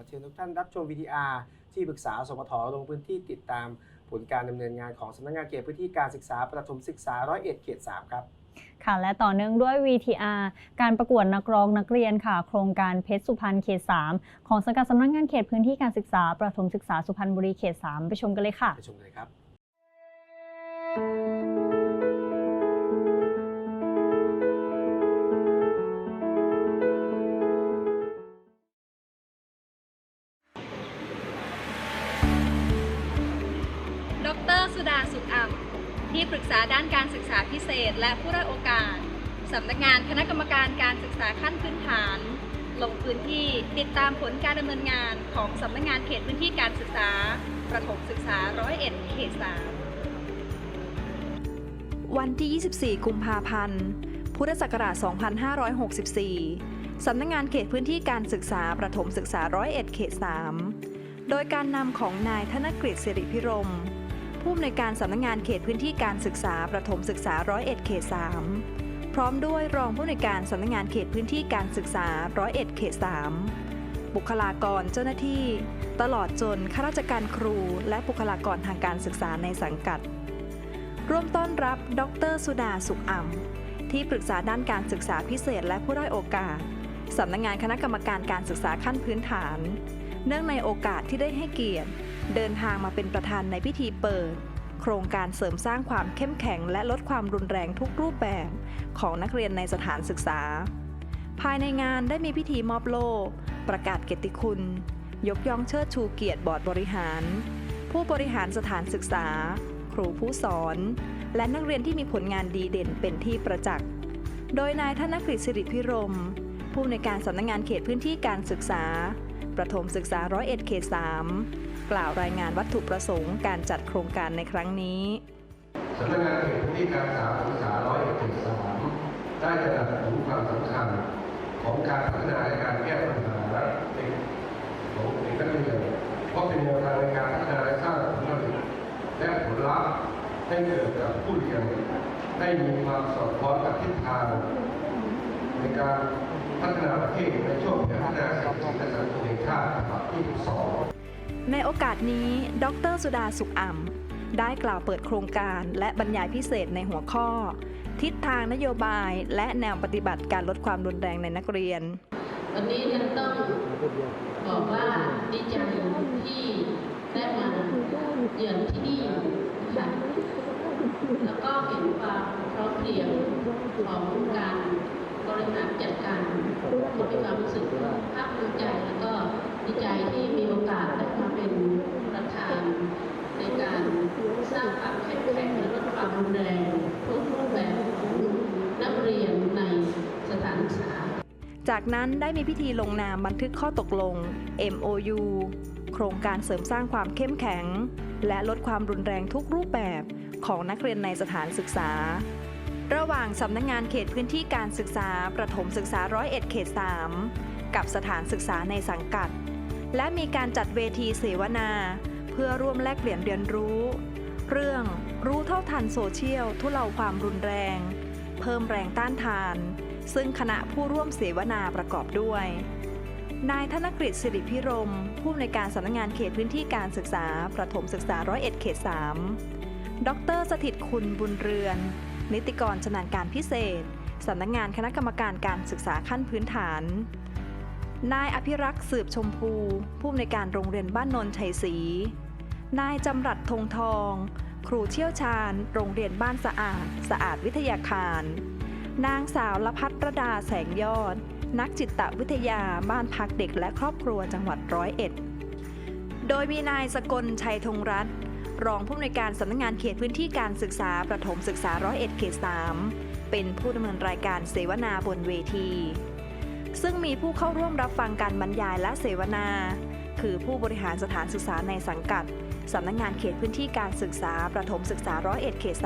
อเชิญทุกท่านรับชม VTR ที่ปรึกษาสมทลงพื้นที่ติดตามผลการดำเนินงานของสำนักงานเขตพื้นที่การศึกษาประถมศึกษาร้อยเอ็ดเขตสามครับค่ะและต่อเนื่องด้วย VTR การประกวดนักร้องนักเรียนค่ะ โครงการเพชรสุพรรณเขต 3 ของสังกัดสำนักงานเขตพื้นที่การศึกษา ประถมศึกษาสุพรรณบุรีเขต 3 ไปชมกันเลยค่ะ ไปชมเลยครับ ที่ปรึกษาด้านการศึกษาพิเศษ และผู้ได้โอกาสสำนักงานคณะกรรมการการศึกษาขั้นพื้นฐาน ลงพื้นที่ติดตามผลการดำเนินงานของสำนักงานเขตพื้นที่การศึกษา ประถมศึกษาร้อยเอ็ดเขตสามวันที่ 24 กุมภาพันธ์ พุทธศักราช 2564 สำนักงานเขตพื้นที่การศึกษาประถมศึกษาร้อยเอ็ดเขต 3 โดยการนำของนายธนกฤษสิริพิรม ผู้อำนวยการสำนักงานเขตพื้นที่การศึกษาประถมศึกษาร้อยเอ็ดเขต3พร้อมด้วยรองผู้อำนวยการสำนักงานเขตพื้นที่การศึกษาร้อยเอ็ดเขต3บุคลากรเจ้าหน้าที่ ตลอดจนข้าราชการครู และบุคลากรทางการศึกษาในสังกัด ร่วมต้อนรับ ดร สุดาสุขอ่ำที่ปรึกษาด้านการศึกษาพิเศษและผู้ด้อยโอกาสสำนักงานคณะกรรมการการศึกษาขั้นพื้นฐาน เนื่องในโอกาสที่ได้ให้เกียรติ เดินทางมาเป็นประธานในพิธีเปิด โครงการเสริมสร้างความเข้มแข็งและลดความรุนแรงทุกรูปแบบ ของนักเรียนในสถานศึกษา ภายในงานได้มีพิธีมอบโล่ประกาศเกียรติคุณ ยกย่องเชิดชูเกียรติบอร์ดบริหาร ผู้บริหารสถานศึกษา ครูผู้สอน และนักเรียนที่มีผลงานดีเด่นเป็นที่ประจักษ์ โดยนายธนกฤษสิริพิรมผู้ในการสำนักงงานเขตพื้นที่การศึกษา ประถมศึกษาร้อยเอ็ดเขต3กล่าวรายงานวัตถุประสงค์การจัดโครงการในครั้งนี้สำนักงานเขตพื้นที่การศึกษาศึกษาร้อยเอ็ดเขตสามได้ตระหนักถึงความสำคัญของการพัฒนาการแก้ปัญหาเด็กของเด็กนักเรียนเพราะเป็นแนวทางในการพัฒนาและสร้างผลผลิตและผลลัพธ์ให้เกิดกับผู้เรียนได้มีความสอดคล้องกับทิศทางในการ พัฒนาประเทศในช่วงพัฒนาเศรษฐกิจและสังคมแห่งชาติฉบับที่12ในโอกาสนี้ ดร สุดาสุขอ่ำได้กล่าวเปิดโครงการและบรรยายพิเศษในหัวข้อ ทิศทางนโยบายและแนวปฏิบัติการลดความรุนแรงในนักเรียน วันนี้ฉันต้องบอกว่าดีใจที่ได้มาเยือนที่นี่นะคะแล้วก็เห็นความพร้อมเพรียงของการบริหารจัดการ ก็มีความรู้สึกภาคภูมิใจแล้วก็ดีใจที่มีโอกาสได้มาเป็นประธานในการสร้างความเข้มแข็งและลดความรุนแรงทุกรูปแบบของนักเรียนในสถานศึกษา จากนั้นได้มีพิธีลงนามบันทึกข้อตกลง MOU โครงการเสริมสร้างความเข้มแข็ง และลดความรุนแรงทุกรูปแบบของนักเรียนในสถานศึกษา ระหว่างสำนักงงานเขตพื้นที่การศึกษาประถมศึกษาร้อยเอ็ดเขต 3 กับสถานศึกษาในสังกัด และมีการจัดเวทีเสวนา เพื่อร่วมแลกเปลี่ยนเรียนรู้ เรื่องรู้เท่าทันโซเชียลทุเลาความรุนแรง เพิ่มแรงต้านทาน ซึ่งคณะผู้ร่วมเสวนาประกอบด้วย นายธนกฤษสิริพิรม ผู้อำนวยการสำนักงานเขตพื้นที่การศึกษาประถมศึกษาร้อยเอ็ดเขต 3 ดรสถิตคุณบุญเรือน นิติกรชำนาญการพิเศษ สำนักงานคณะกรรมการการศึกษาขั้นพื้นฐาน นายอภิรักษ์สืบชมพู ผู้อำนวยการโรงเรียนบ้านนนชัยศรี นายจำรัดธงทอง ครูเชี่ยวชาญ โรงเรียนบ้านสะอาด สะอาดวิทยาคาร นางสาวละพัฒรดาแสงยอด นักจิตวิทยาบ้านพักเด็กและครอบครัวจังหวัดร้อยเอ็ด โดยมีนายสกลชัยธงรัตน์ รองผู้อำนวยการสำนักงานเขตพื้นที่การศึกษาประถมศึกษาร้อยเอ็ดเขต3เป็นผู้ดำเนินรายการเสวนาบนเวที ซึ่งมีผู้เข้าร่วมรับฟังการบรรยายและเสวนา คือผู้บริหารสถานศึกษาในสังกัดสำนักงานเขตพื้นที่การศึกษาประถมศึกษาร้อยเอ็ดเขต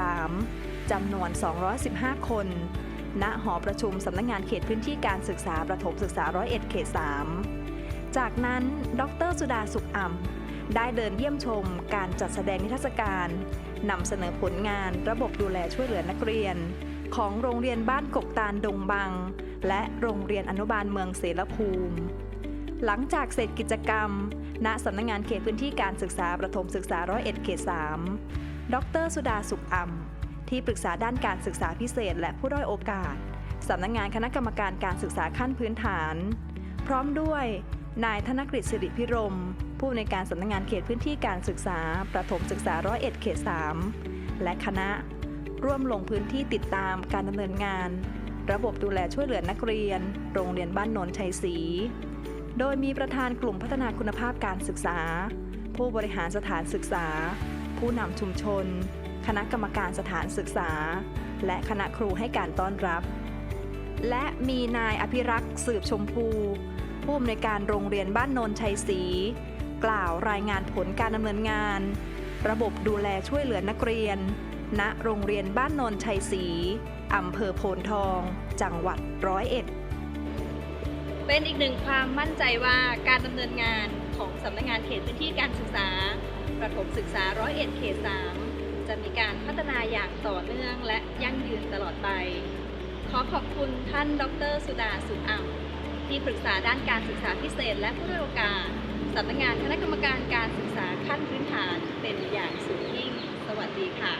3จำนวน215คนณหอประชุมสำนักงานเขตพื้นที่การศึกษาประถมศึกษาร้อยเอ็ดเขต3จากนั้น ดรสุดาสุขอ่ำ ได้เดินเยี่ยมชมการจัดแสดงนิทรรศการนำเสนอผลงานระบบดูแลช่วยเหลือนักเรียน ของโรงเรียนบ้านกกตาลดงบัง และโรงเรียนอนุบาลเมืองเสรภูมิ หลังจากเสร็จกิจกรรม ณสำนักงานเขตพื้นที่การศึกษาประถมศึกษาร้อยเอ็ดเขต3ดร สุดาสุขอ่ำที่ปรึกษาด้านการศึกษาพิเศษ และผู้ด้อยโอกาสสำนักงานคณะกรรมการการศึกษาขั้นพื้นฐาน พร้อมด้วย นายธนกฤษสิริพิรม ผู้ในวยการสำนักงานเขตพื้นที่การศึกษา ประถมศึกษาร้อยเอ็ดเขต 3 และคณะ ร่วมลงพื้นที่ติดตามการดำเนินงาน ระบบดูแลช่วยเหลือนักเรียน โรงเรียนบ้านนนชัยศรี โดยมีประธานกลุ่มพัฒนาคุณภาพการศึกษา ผู้บริหารสถานศึกษา ผู้นำชุมชน คณะกรรมการสถานศึกษา และคณะครูให้การต้อนรับ และมีนายอภิรักษ์สืบชมพู ผู้อำนวยการโรงเรียนบ้านนนชัยศรี กล่าวรายงานผลการดำเนินงาน ระบบดูแลช่วยเหลือนักเรียน ณโรงเรียนบ้านนนชัยศรีอำเภอโพนทอง จังหวัดร้อยเอ็ดเป็นอีกหนึ่งความมั่นใจว่าการดำเนินงานของสำนักงานเขตพื้นที่การศึกษา ประถมศึกษาร้อยเอ็ดเขต3จะมีการพัฒนาอย่างต่อเนื่องและยั่งยืนตลอดไป ขอขอบคุณท่าน ดร สุดา สุขอ่ำที่ปรึกษาด้านการศึกษาพิเศษและผู้ด้อยโอกาส สำนักงานคณะกรรมการการศึกษาขั้นพื้นฐานเป็นอย่างสูงยิ่ง สวัสดีค่ะ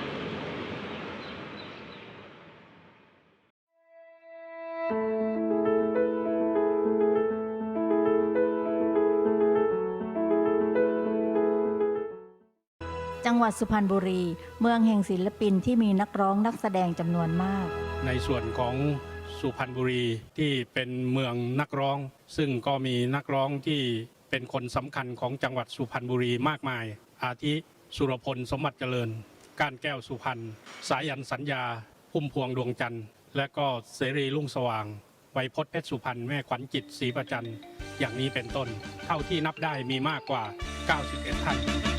จังหวัดสุพรรณบุรี เมืองแห่งศิลปินที่มีนักร้องนักแสดงจำนวนมาก ในส่วนของสุพรรณบุรีที่เป็นเมืองนักร้อง ซึ่งก็มีนักร้องที่ เป็นคนสำคัญของจังหวัดสุพรรณบุรีมากมาย อาทิสุรพลสมบัติเจริญ การแก้วสุพรรณสายันสัญญา พุ่มพวงดวงจันทร์ และก็เสรีรุ่งสว่างไวยพจน์เพชรสุพรรณแม่ขวัญจิตศรีประจันอย่างนี้เป็นต้น เท่าที่นับได้มีมากกว่า 91 ท่าน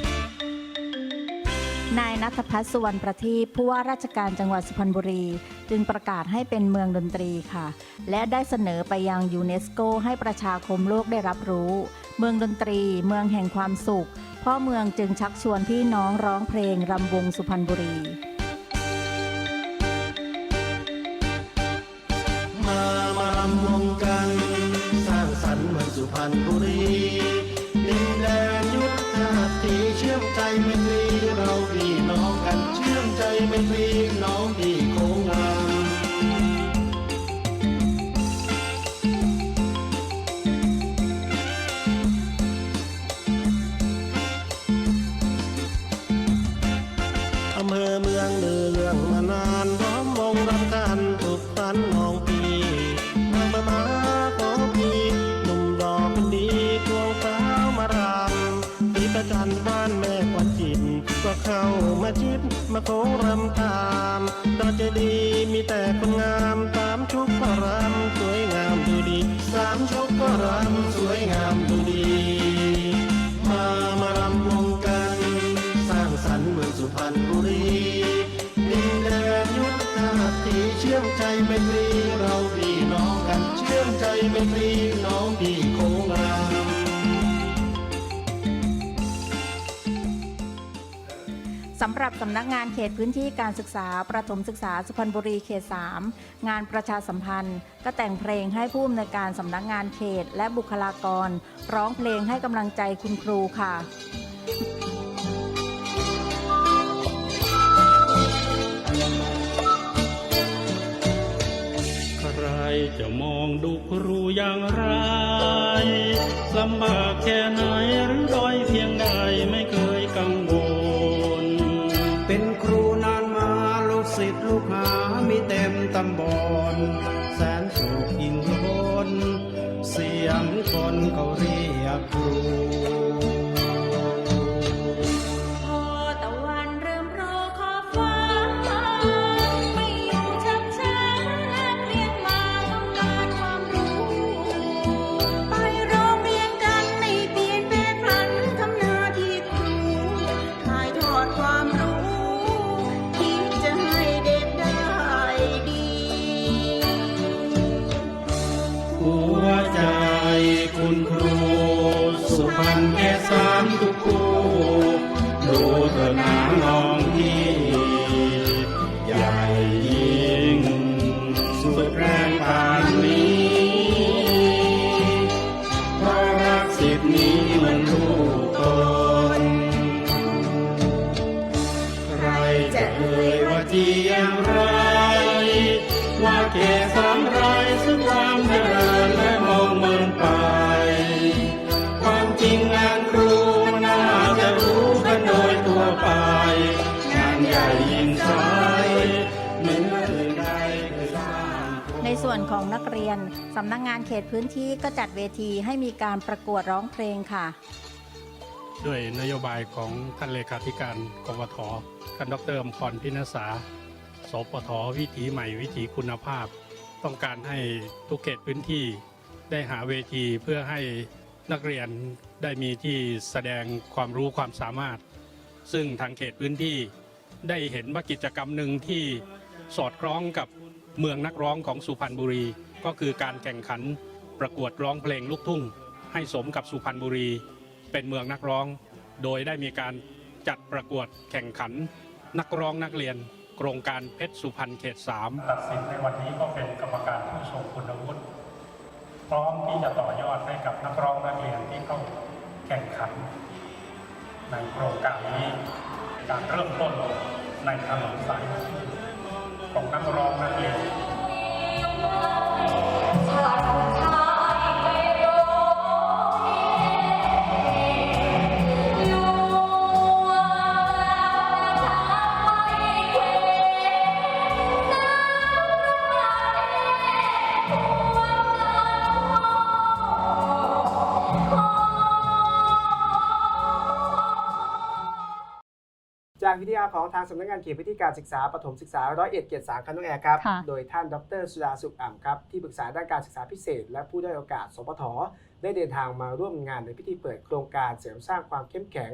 นายนัทพัฒน์สุวรรณประทีปผู้ว่าราชการจังหวัดสุพรรณบุรี จึงประกาศให้เป็นเมืองดนตรีค่ะ และได้เสนอไปยังยูเนสโกให้ประชาคมโลกได้รับรู้ เมืองดนตรี เมืองแห่งความสุข พ่อเมืองจึงชักชวนพี่น้องร้องเพลงรำวงสุพรรณบุรี มามารำวงกัน สร้างสรรค์เมืองสุพรรณบุรีดินแดนยุทธหัตถีเชื่อมใจไมตร มาโค้งรำตามดอกเจดีมีแต่คนงามสามชุกก็รำสวยงามดูดีสามชุกก็รำสวยงามดูดี มามารำวงกัน สร้างสรรค์เมืองสุพรรณบุรีดินแดนยุทธหัตถีเชื่อมใจไมตรีเราพี่น้องกันเชื่อมใจไมตรี สำหรับสำนักงานเขตพื้นที่การศึกษา ประถมศึกษาสุพรรณบุรีเขต 3 งานประชาสัมพันธ์ ก็แต่งเพลงให้ผู้อำนวยการสำนักงานเขตและบุคลากร ร้องเพลงให้กำลังใจคุณครูค่ะใครจะมองดูครูอย่างไรลำบากแค่ไหนหรือ หามีเต็มตำบลแสนสุขยิ่งล้นเสียงคนเขาเรียกค นี้มันคู่ตนใครจะเอ่ยว่าจียงไร ว่าแก่สามไรสุดคามเจริและมองมันไป ความจริงงานครูน่าจะรู้กันโดยตัวไป งานใหญ่ยิ่ ส่วนของนักเรียนสำนักงานเขตพื้นที่ก็จัดเวทีให้มีการประกวดร้องเพลงค่ะ ด้วยนโยบายของท่านเลขาธิการกวทท่านดรอมพรพินสาสปทวิถีใหม่วิถีคุณภาพ ต้องการให้ทุกเขตพื้นที่ได้หาเวทีเพื่อให้นักเรียนได้มีที่แสดงความรู้ความสามารถ ซึ่งทางเขตพื้นที่ได้เห็นว่ากิจกรรมหนึ่งที่สอดคล้องกับ เมืองนักร้องของสุพรรณบุรี ก็คือการแข่งขันประกวดร้องเพลงลูกทุ่ง ให้สมกับสุพรรณบุรี เป็นเมืองนักร้อง โดยได้มีการจัดประกวดแข่งขัน นักร้องนักเรียน โครงการเพชรสุพรรณเขต3ตัดสินในวันนี้ก็เป็นกรรมการผู้ทรงคุณวุฒิพร้อมที่จะต่อยอดให้กับนักร้องนักเรียนที่เข้าแข่งขัน ในโครงการนี้การเริ่มต้นในถนนสาย ของนักร้องนักเรียน ของทางสำนักงานเขตพื้นที่การศึกษาปฐมศึกษาร้อยเอ็ดเกียรติสามคันน้องแอร์ครับค่ะโดยท่านดรสุดาสุขอ่ำครับที่ปรึกษาด้านการศึกษาพิเศษ และผู้ได้อยโอกาสสปทได้เดินทางมาร่วมงานในพิธีเปิดโครงการเสริมสร้างความเข้มแข็ง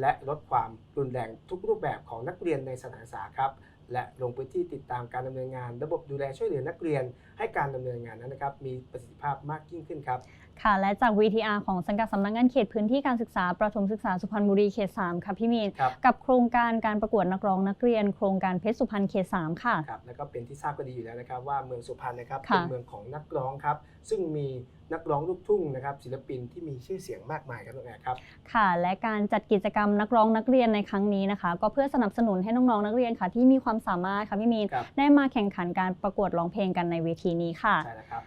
และลดความรุนแรงทุกรูปแบบของนักเรียนในสถานศึกษาครับและลงพื้นที่ติดตามการดำเนินงาน ระบบดูแลช่วยเหลือนักเรียน ให้การดำเนินงานนั้นนะครับมีประสิทธิภาพมากยิ่งขึ้นครับค่ะ และจาก VTR ของสังกัดสำนักงานเขตพื้นที่การศึกษาประถมศึกษาสุพรรณบุรีเขต 3 ค่ะพี่มีนครับกับโครงการการประกวดนักร้องนักเรียน โครงการเพชรสุพรรณเขต 3 ค่ะครับแล้วก็เป็นที่ทราบกันดีอยู่แล้วนะครับว่าเมืองสุพรรณนะครับค่ะเป็นเมืองของนักร้องครับซึ่งมีนักร้องลูกทุ่งนะครับศิลปินที่มีชื่อเสียงมากมายครับน้องแอร์ครับค่ะ และการจัดกิจกรรมนักร้องนักเรียนในครั้งนี้นะคะ ก็เพื่อสนับสนุนให้น้องๆนักเรียนค่ะ ที่มีความสามารถค่ะพี่มีนครับได้มาแข่งขันการประกวดร้องเพลงกันในเวทีนี้ค่ะใช่แล้วครับ